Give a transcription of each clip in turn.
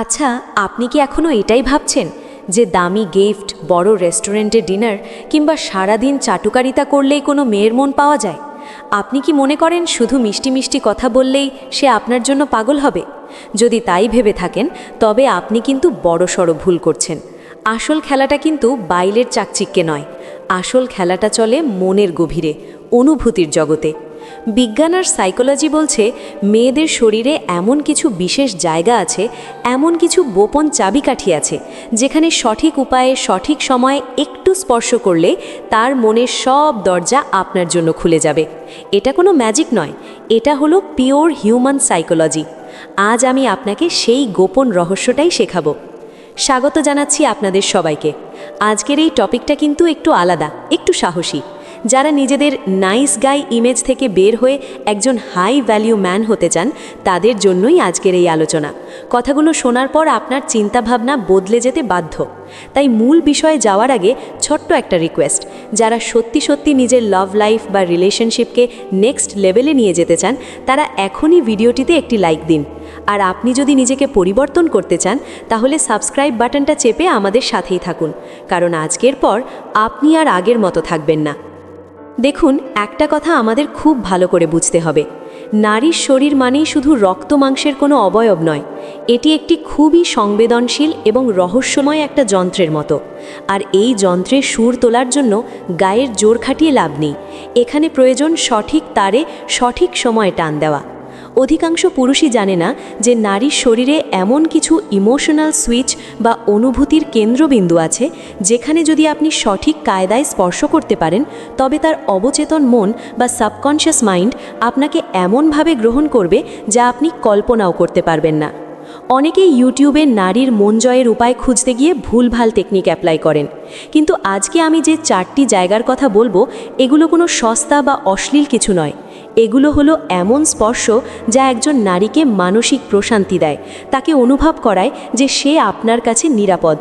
আচ্ছা আপনি কি এখনও এটাই ভাবছেন যে দামি গিফট, বড় রেস্টুরেন্টে ডিনার কিংবা সারাদিন চাটুকারিতা করলেই কোনো মেয়ের মন পাওয়া যায়? আপনি কি মনে করেন শুধু মিষ্টি মিষ্টি কথা বললেই সে আপনার জন্য পাগল হবে? যদি তাই ভেবে থাকেন, তবে আপনি কিন্তু বড়সড় ভুল করছেন। আসল খেলাটা কিন্তু বাইলের চাকচিক্যে নয়। আসল খেলাটা চলে মনের গভীরে, অনুভূতির জগতে। বিজ্ঞান আর সাইকোলজি বলছে, মেয়েদের শরীরে এমন কিছু বিশেষ জায়গা আছে, এমন কিছু গোপন চাবিকাঠি আছে, যেখানে সঠিক উপায়ে, সঠিক সময়ে একটু স্পর্শ করলে তার মনের সব দরজা আপনার জন্য খুলে যাবে। এটা কোনো ম্যাজিক নয়, এটা হলো পিওর হিউম্যান সাইকোলজি আজ আমি আপনাকে সেই গোপন রহস্যটাই শেখাবো। স্বাগত জানাচ্ছি আপনাদের সবাইকে। আজকের এই টপিকটা কিন্তু একটু আলাদা, একটু সাহসী। যারা নিজেদের নাইস গাই ইমেজ থেকে বের হয়ে একজন হাই ভ্যালিউ ম্যান হতে চান, তাদের জন্যই আজকের এই আলোচনা। কথাগুলো শোনার পর আপনার চিন্তাভাবনা বদলে যেতে বাধ্য। তাই মূল বিষয়ে যাওয়ার আগে ছোট্ট একটা রিকোয়েস্ট যারা সত্যি সত্যি নিজের লাভ লাইফ বা রিলেশনশিপকে নেক্সট লেভেলে নিয়ে যেতে চান, তারা এখনই ভিডিওটিতে একটি লাইক দিন। আর আপনি যদি নিজেকে পরিবর্তন করতে চান, তাহলে সাবস্ক্রাইব বাটনটা চেপে আমাদের সাথেই থাকুন। কারণ আজকের পর আপনি আর আগের মতো থাকবেন না। দেখুন, একটা কথা আমাদের খুব ভালো করে বুঝতে হবে। নারীর শরীর মানেই শুধু রক্ত মাংসের কোনো অবয়ব নয়। এটি একটি খুবই সংবেদনশীল এবং রহস্যময় একটা যন্ত্রের মতো। আর এই যন্ত্রের সুর তোলার জন্য গায়ের জোর খাটিয়ে লাভ নেই। এখানে প্রয়োজন সঠিক তারে সঠিক সময় টান দেওয়া। অধিকাংশ পুরুষই জানে না যে নারীর শরীরে এমন কিছু ইমোশনাল সুইচ বা অনুভূতির কেন্দ্রবিন্দু আছে, যেখানে যদি আপনি সঠিক কায়দায় স্পর্শ করতে পারেন, তবে তার অবচেতন মন বা সাবকনশিয়াস মাইন্ড আপনাকে এমনভাবে গ্রহণ করবে যা আপনি কল্পনাও করতে পারবেন না। অনেকেই ইউটিউবে নারীর মন জয়ের উপায় খুঁজতে গিয়ে ভুলভাল টেকনিক অ্যাপ্লাই করেন। কিন্তু আজকে আমি যে চারটি জায়গার কথা বলব, এগুলো কোনো সস্তা বা অশ্লীল কিছু নয়। এগুলো হলো এমন স্পর্শ যা একজন নারীকে মানসিক প্রশান্তি দেয়, তাকে অনুভব করায় যে সে আপনার কাছে নিরাপদ।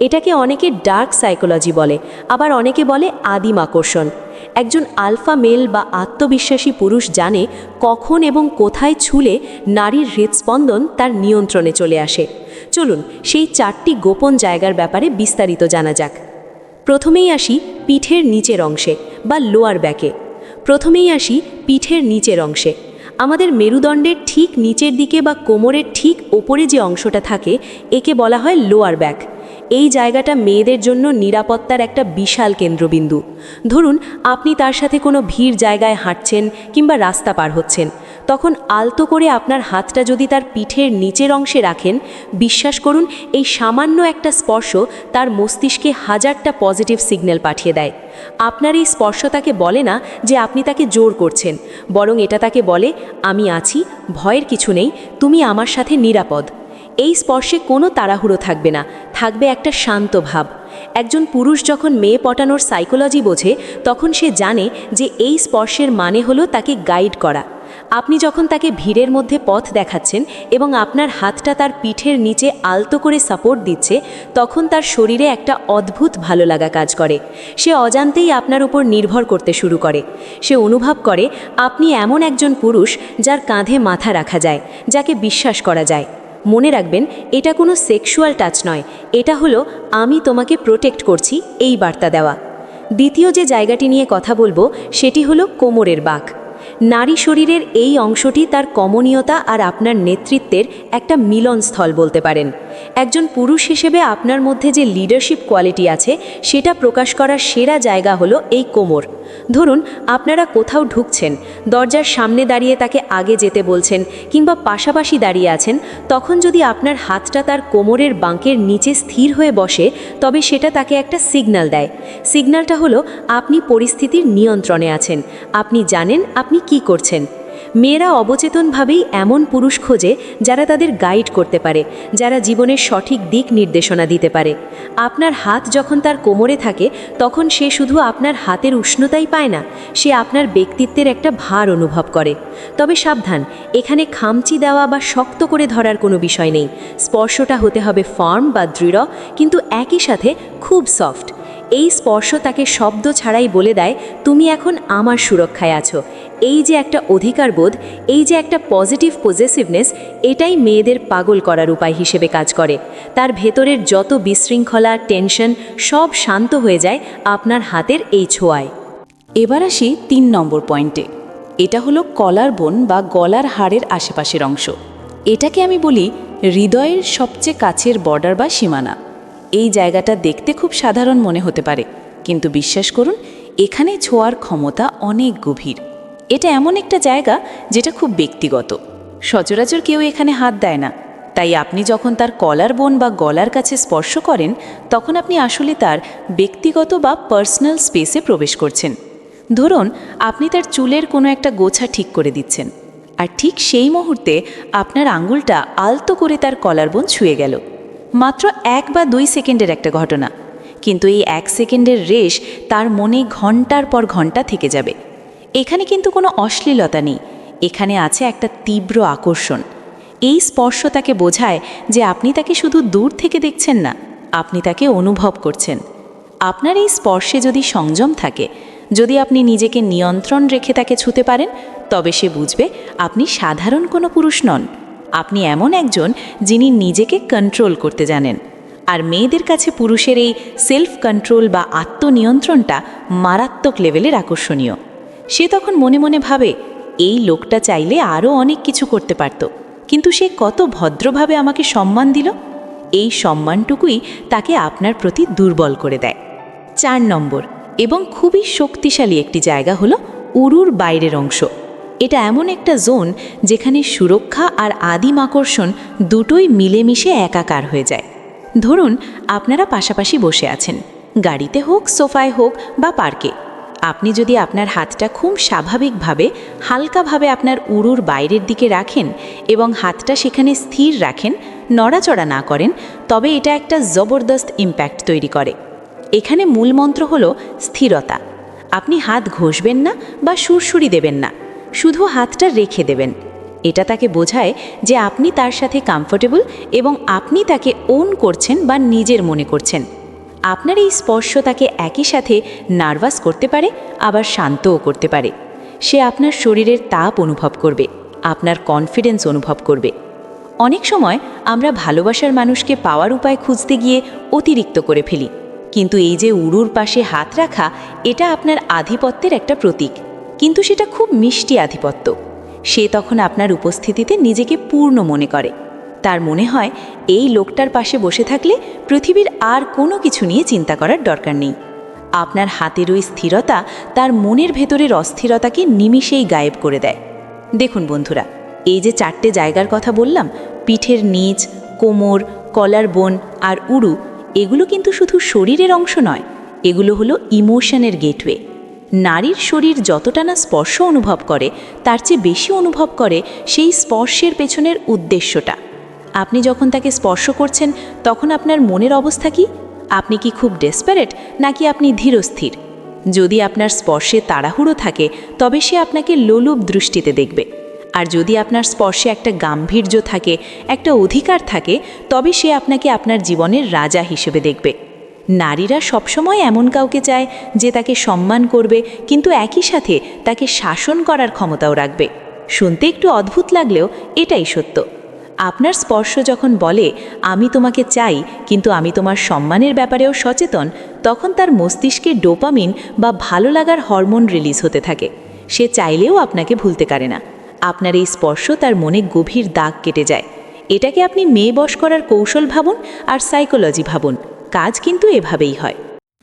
এটাকে অনেকে ডার্ক সাইকোলজি বলে, আবার অনেকে বলে আদিম আকর্ষণ। একজন আলফা মেল বা আত্মবিশ্বাসী পুরুষ জানে কখন এবং কোথায় ছুলে নারীর হৃদস্পন্দন তার নিয়ন্ত্রণে চলে আসে। চলুন সেই চারটি গোপন জায়গার ব্যাপারে বিস্তারিত জানা যাক। প্রথমেই আসি পিঠের নিচের অংশে বা লোয়ার ব্যাকে। প্রথমেই আসি পিঠের নিচের অংশে। আমাদের মেরুদণ্ডের ঠিক নিচের দিকে বা কোমরের ঠিক ওপরে যে অংশটা থাকে, একে বলা হয় লোয়ার ব্যাক। এই জায়গাটা মেয়েদের জন্য নিরাপত্তার একটা বিশাল কেন্দ্রবিন্দু। ধরুন, আপনি তার সাথে কোনো ভিড় জায়গায় হাঁটছেন কিংবা রাস্তা পার হচ্ছেন। তখন আলতো করে আপনার হাতটা যদি তার পিঠের নিচের অংশে রাখেন, বিশ্বাস করুন, এই সামান্য একটা স্পর্শ তার মস্তিষ্কে হাজারটা পজিটিভ সিগন্যাল পাঠিয়ে দেয়। আপনার এই স্পর্শ তাকে বলে না যে আপনি তাকে জোর করছেন। বরং এটা তাকে বলে, আমি আছি, ভয়ের কিছু নেই, তুমি আমার সাথে নিরাপদ। এই স্পর্শে কোনো তাড়াহুড়ো থাকবে না, থাকবে একটা শান্ত ভাব। একজন পুরুষ যখন মেয়ে পটানোর সাইকোলজি বোঝে, তখন সে জানে যে এই স্পর্শের মানে হলো তাকে গাইড করা। আপনি যখন তাকে ভিড়ের মধ্যে পথ দেখাচ্ছেন এবং আপনার হাতটা তার পিঠের নিচে আলতো করে সাপোর্ট দিচ্ছে, তখন তার শরীরে একটা অদ্ভুত ভালো লাগা কাজ করে। সে অজান্তেই আপনার উপর নির্ভর করতে শুরু করে। সে অনুভব করে, আপনি এমন একজন পুরুষ যার কাঁধে মাথা রাখা যায়, যাকে বিশ্বাস করা যায়। মনে রাখবেন, এটা কোনো সেক্সুয়াল টাচ নয়। এটা হলো, আমি তোমাকে প্রোটেক্ট করছি, এই বার্তা দেওয়া। দ্বিতীয় যে জায়গাটি নিয়ে কথা বলব, সেটি হলো কোমরের বাঁক। নারী শরীরের এই অংশটি তার কমনীয়তা আর আপনার নেতৃত্বের একটা মিলনস্থল বলতে পারেন। একজন পুরুষ হিসেবে আপনার মধ্যে যে লিডারশিপ কোয়ালিটি আছে, সেটা প্রকাশ করার সেরা জায়গা হলো এই কোমর। ধরুন, আপনারা কোথাও ঢুকছেন, দরজার সামনে দাঁড়িয়ে তাকে আগে যেতে বলছেন কিংবা পাশাপাশি দাঁড়িয়ে আছেন, তখন যদি আপনার হাতটা তার কোমরের বাঁকের নিচে স্থির হয়ে বসে, তবে সেটা তাকে একটা সিগন্যাল দেয়। সিগন্যালটা হলো, আপনি পরিস্থিতির নিয়ন্ত্রণে আছেন, আপনি জানেন আপনি কি করছেন? মেয়েরা অবচেতনভাবেই এমন পুরুষ খোঁজে যারা তাদের গাইড করতে পারে, যারা জীবনের সঠিক দিক নির্দেশনা দিতে পারে। আপনার হাত যখন তার কোমরে থাকে, তখন সে শুধু আপনার হাতের উষ্ণতাই পায় না, সে আপনার ব্যক্তিত্বের একটা ভার অনুভব করে। তবে সাবধান, এখানে খামচি দেওয়া বা শক্ত করে ধরার কোনো বিষয় নেই। স্পর্শটা হতে হবে ফার্ম বা দৃঢ়, কিন্তু একই সাথে খুব সফট। এই স্পর্শ তাকে শব্দ ছাড়াই বলে দেয়, তুমি এখন আমার সুরক্ষায় আছো। এই যে একটা অধিকার বোধ এই যে একটা পজিটিভ পজেসিভনেস এটাই মেয়েদের পাগল করার উপায় হিসেবে কাজ করে। তার ভেতরের যত বিশৃঙ্খলা টেনশন সব শান্ত হয়ে যায় আপনার হাতের এই ছোঁয়ায়। এবার আসি তিন নম্বর পয়েন্টে। এটা হলো কলার বোন বা গলার হাড়ের আশেপাশের অংশ। এটাকে আমি বলি হৃদয়ের সবচেয়ে কাছের বর্ডার বা সীমানা। এই জায়গাটা দেখতে খুব সাধারণ মনে হতে পারে, কিন্তু বিশ্বাস করুন, এখানে ছোঁয়ার ক্ষমতা অনেক গভীর। এটা এমন একটা জায়গা যেটা খুব ব্যক্তিগত। সচরাচর কেউ এখানে হাত দেয় না। তাই আপনি যখন তার কলার বোন বা গলার কাছে স্পর্শ করেন, তখন আপনি আসলে তার ব্যক্তিগত বা পার্সোনাল স্পেসে প্রবেশ করছেন। ধরুন, আপনি তার চুলের কোনো একটা গোছা ঠিক করে দিচ্ছেন। আর ঠিক সেই মুহূর্তে আপনার আঙুলটা আলতো করে তার কলার বোন ছুঁয়ে গেল। মাত্র এক বা দুই সেকেন্ডের একটা ঘটনা। কিন্তু এই এক সেকেন্ডের রেশ তার মনে ঘণ্টার পর ঘণ্টা থেকে যাবে। এখানে কিন্তু কোনো অশ্লীলতা নেই। এখানে আছে একটা তীব্র আকর্ষণ। এই স্পর্শ তাকে বোঝায় যে আপনি তাকে শুধু দূর থেকে দেখছেন না, আপনি তাকে অনুভব করছেন। আপনার এই স্পর্শে যদি সংযম থাকে, যদি আপনি নিজেকে নিয়ন্ত্রণ রেখে তাকে ছুতে পারেন, তবে সে বুঝবে আপনি সাধারণ কোনো পুরুষ নন। আপনি এমন একজন যিনি নিজেকে কন্ট্রোল করতে জানেন। আর মেয়েদের কাছে পুরুষের এই সেলফ কন্ট্রোল বা আত্মনিয়ন্ত্রণটা মারাত্মক লেভেলের আকর্ষণীয়। সে তখন মনে মনে ভাবে, এই লোকটা চাইলে আরও অনেক কিছু করতে পারত। কিন্তু সে কত ভদ্রভাবে আমাকে সম্মান দিল। এই সম্মানটুকুই তাকে আপনার প্রতি দুর্বল করে দেয়। চার নম্বর, এবং খুবই শক্তিশালী একটি জায়গা হলো উরুর বাইরের অংশ। এটা এমন একটা জোন যেখানে সুরক্ষা আর আদিম আকর্ষণ দুটোই মিলেমিশে একাকার হয়ে যায়। ধরুন, আপনারা পাশাপাশি বসে আছেন। গাড়িতে হোক, সোফায় হোক বা পার্কে। আপনি যদি আপনার হাতটা খুব স্বাভাবিকভাবে, হালকাভাবে আপনার উরুর বাইরের দিকে রাখেন এবং হাতটা সেখানে স্থির রাখেন, নড়াচড়া না করেন, তবে এটা একটা জবরদস্ত ইম্প্যাক্ট তৈরি করে। এখানে মূল মন্ত্র হল স্থিরতা। আপনি হাত ঘষবেন না বা সুরসুরি দেবেন না, শুধু হাতটা রেখে দেবেন। এটা তাকে বোঝায় যে আপনি তার সাথে কমফোর্টেবল এবং আপনি তাকে ওন করছেন বা নিজের মনে করছেন। আপনার এই স্পর্শ তাকে একই সাথে নার্ভাস করতে পারে, আবার শান্তও করতে পারে। সে আপনার শরীরের তাপ অনুভব করবে, আপনার কনফিডেন্স অনুভব করবে। অনেক সময় আমরা ভালোবাসার মানুষকে পাওয়ার উপায় খুঁজতে গিয়ে অতিরিক্ত করে ফেলি, কিন্তু এই যে উড়ুর পাশে হাত রাখা, এটা আপনার আধিপত্যের একটা প্রতীক। কিন্তু সেটা খুব মিষ্টি আধিপত্য। সে তখন আপনার উপস্থিতিতে নিজেকে পূর্ণ মনে করে। তার মনে হয়, এই লোকটার পাশে বসে থাকলে পৃথিবীর আর কোনো কিছু নিয়ে চিন্তা করার দরকার নেই। আপনার হাতের ওই স্থিরতা তার মনের ভেতরের অস্থিরতাকে নিমিষেই গায়েব করে দেয়। দেখুন বন্ধুরা, এই যে চারটে জায়গার কথা বললাম, পিঠের নিচ, কোমর, কলার বোন আর উড়ু এগুলো কিন্তু শুধু শরীরের অংশ নয়, এগুলো হলো ইমোশনের গেটওয়ে। নারীর শরীর যতটা না স্পর্শ অনুভব করে, তার চেয়ে বেশি অনুভব করে সেই স্পর্শের পেছনের উদ্দেশ্যটা। আপনি যখন তাকে স্পর্শ করছেন, তখন আপনার মনের অবস্থা কি? আপনি কি খুব ডেসপারেট নাকি আপনি ধীরস্থির? যদি আপনার স্পর্শে তাড়াহুড়ো থাকে, তবে সে আপনাকে লোলুপ দৃষ্টিতে দেখবে। আর যদি আপনার স্পর্শে একটা গাম্ভীর্য থাকে, একটা অধিকার থাকে, তবে সে আপনাকে আপনার জীবনের রাজা হিসেবে দেখবে। নারীরা সবসময় এমন কাউকে চায়, যে তাকে সম্মান করবে, কিন্তু একই সাথে তাকে শাসন করার ক্ষমতাও রাখবে। শুনতে একটু অদ্ভুত লাগলেও এটাই সত্য। আপনার স্পর্শ যখন বলে, আমি তোমাকে চাই, কিন্তু আমি তোমার সম্মানের ব্যাপারেও সচেতন, তখন তার মস্তিষ্কে ডোপামিন বা ভালো লাগার হরমোন রিলিজ হতে থাকে। সে চাইলেও আপনাকে ভুলতে পারে না। আপনার এই স্পর্শ তার মনে গভীর দাগ কেটে যায়। এটাকে আপনি মেয়ে বশ করার কৌশল ভাবুন আর সাইকোলজি ভাবুন। কাজ কিন্তু এভাবেই হয়।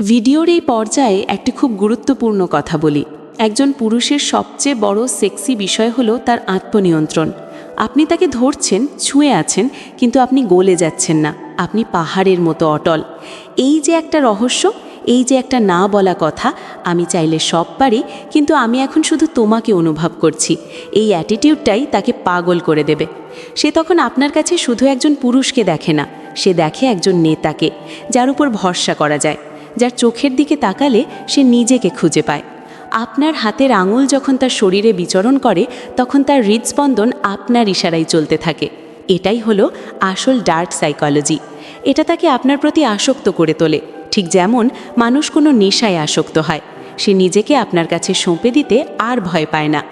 ভিডিওর এই পর্যায়ে একটি খুব গুরুত্বপূর্ণ কথা বলি। একজন পুরুষের সবচেয়ে বড় সেক্সি বিষয় হলো তার আত্মনিয়ন্ত্রণ। আপনি তাকে ধরছেন, ছুঁয়ে আছেন, কিন্তু আপনি গলে যাচ্ছেন না। আপনি পাহাড়ের মতো অটল। এই যে একটা রহস্য, এই যে একটা না বলা কথা, আমি চাইলে সব পারি, কিন্তু আমি এখন শুধু তোমাকে অনুভব করছি। এই অ্যাটিটিউডটাই তাকে পাগল করে দেবে। সে তখন আপনার কাছে শুধু একজন পুরুষকে দেখে না, সে দেখে একজন নেতাকে, যার উপর ভরসা করা যায়। যার চোখের দিকে তাকালে সে নিজেকে খুঁজে পায়। আপনার হাতের আঙুল যখন তার শরীরে বিচরণ করে, তখন তার হৃদস্পন্দন আপনার ইশারায় চলতে থাকে। এটাই হলো আসল ডার্ক সাইকোলজি। এটা তাকে আপনার প্রতি আসক্ত করে তোলে। ঠিক যেমন মানুষ কোনো নেশায় আসক্ত হয়। সে নিজেকে আপনার কাছে সঁপে দিতে আর ভয় পায় না।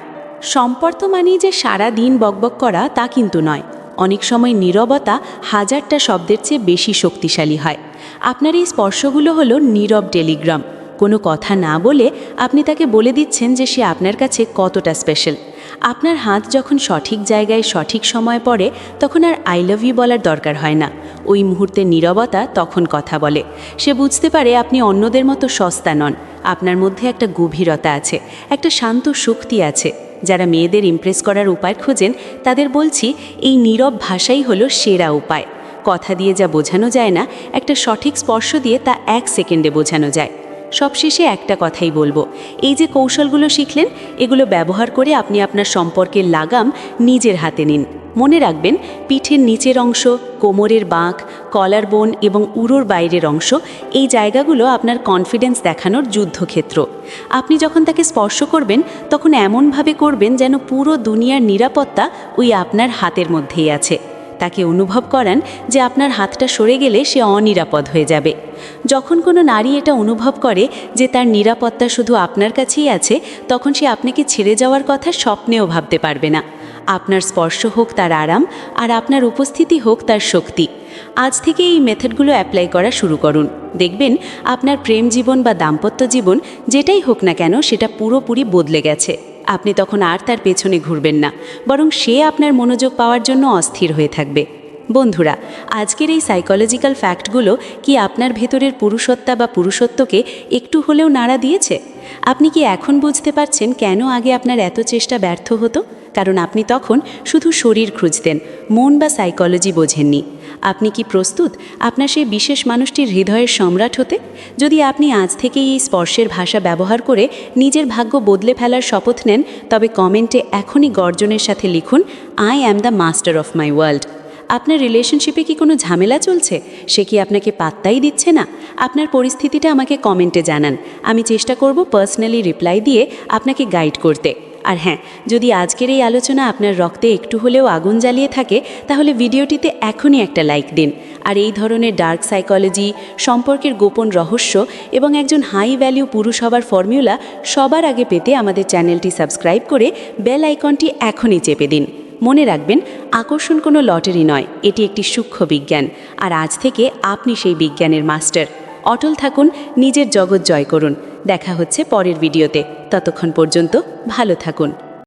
সম্পর্ক মানেই যে সারা দিন বকবক করা তা কিন্তু নয়। অনেক সময় নীরবতা হাজারটা শব্দের চেয়ে বেশি শক্তিশালী হয়। আপনার এই স্পর্শগুলো হলো নীরব টেলিগ্রাম। কোনো কথা না বলে আপনি তাকে বলে দিচ্ছেন যে সে আপনার কাছে কতটা স্পেশাল আপনার হাত যখন সঠিক জায়গায় সঠিক সময় পড়ে, তখন আর আই লাভ ইউ বলার দরকার হয় না। ওই মুহূর্তে নীরবতা তখন কথা বলে। সে বুঝতে পারে আপনি অন্যদের মতো সস্তা নন। আপনার মধ্যে একটা গভীরতা আছে, একটা শান্ত শক্তি আছে। যারা মেয়েদের ইমপ্রেস করার উপায় খোঁজেন, তাদের বলছি, এই নীরব ভাষাই হলো সেরা উপায়। কথা দিয়ে যা বোঝানো যায় না, একটা সঠিক স্পর্শ দিয়ে তা এক সেকেন্ডে বোঝানো যায়। সবশেষে একটা কথাই বলব। এই যে কৌশলগুলো শিখলেন, এগুলো ব্যবহার করে আপনি আপনার সম্পর্কের লাগাম নিজের হাতে নিন। মনে রাখবেন, পিঠের নিচের অংশ, কোমরের বাঁক, কলার বোন এবং উড়োর বাইরের অংশ, এই জায়গাগুলো আপনার কনফিডেন্স দেখানোর যুদ্ধক্ষেত্র। আপনি যখন তাকে স্পর্শ করবেন, তখন এমনভাবে করবেন যেন পুরো দুনিয়ার নিরাপত্তা ওই আপনার হাতের মধ্যেই আছে। তাকে অনুভব করান যে আপনার হাতটা সরে গেলে সে অনিরাপদ হয়ে যাবে। যখন কোনো নারী এটা অনুভব করে যে তার নিরাপত্তা শুধু আপনার কাছেই আছে, তখন সে আপনাকে ছেড়ে যাওয়ার কথা স্বপ্নেও ভাবতে পারবে না। আপনার স্পর্শ হোক তার আরাম, আর আপনার উপস্থিতি হোক তার শক্তি। আজ থেকে এই মেথডগুলো অ্যাপ্লাই করা শুরু করুন। দেখবেন আপনার প্রেম জীবন বা দাম্পত্য জীবন যেটাই হোক না কেন সেটা পুরোপুরি বদলে গেছে। আপনি তখন আর তার পেছনে ঘুরবেন না, বরং সে আপনার মনোযোগ পাওয়ার জন্য অস্থির হয়ে থাকবে। বন্ধুরা, আজকের এই সাইকোলজিক্যাল ফ্যাক্টগুলো কি আপনার ভেতরের পুরুষত্বা বা পুরুষত্বকে একটু হলেও নাড়া দিয়েছে? আপনি কি এখন বুঝতে পারছেন কেন আগে আপনার এত চেষ্টা ব্যর্থ হতো? কারণ আপনি তখন শুধু শরীর খুঁজতেন, মন বা সাইকোলজি বোঝেননি। আপনি কি প্রস্তুত? আপনার সেই বিশেষ মানুষটির হৃদয়ের সম্রাট হতে? যদি আপনি আজ থেকেই এই স্পর্শের ভাষা ব্যবহার করে নিজের ভাগ্য বদলে ফেলার শপথ নেন, তবে কমেন্টে এখনই গর্জনের সাথে লিখুন I am the master of my world আপনার রিলেশনশিপে কি কোনো ঝামেলা চলছে? সে কি আপনাকে পাত্তাই দিচ্ছে না? আপনার পরিস্থিতিটা আমাকে কমেন্টে জানান। আমি চেষ্টা করব পার্সোনালি রিপ্লাই দিয়ে আপনাকে গাইড করতে। আর হ্যাঁ যদি আজকের এই আলোচনা আপনার রক্তে একটু হলেও আগুন জ্বালিয়ে থাকে, তাহলে ভিডিওটিতে এখনই একটা লাইক দিন। আর এই ধরনের ডার্ক সাইকোলজি, সম্পর্কের গোপন রহস্য এবং একজন হাই ভ্যালু পুরুষ হবার ফর্মুলা সবার আগে পেতে আমাদের চ্যানেলটি সাবস্ক্রাইব করে বেল আইকনটি এখনই চেপে দিন। মনে রাখবেন, আকর্ষণ কোনো লটারি নয়, এটি একটি সূক্ষ্ম বিজ্ঞান। আর আজ থেকে আপনি সেই বিজ্ঞানের মাস্টার। অটল থাকুন নিজের জগৎ জয় করুন। দেখা হচ্ছে পরের ভিডিওতে। ততক্ষণ পর্যন্ত ভালো থাকুন।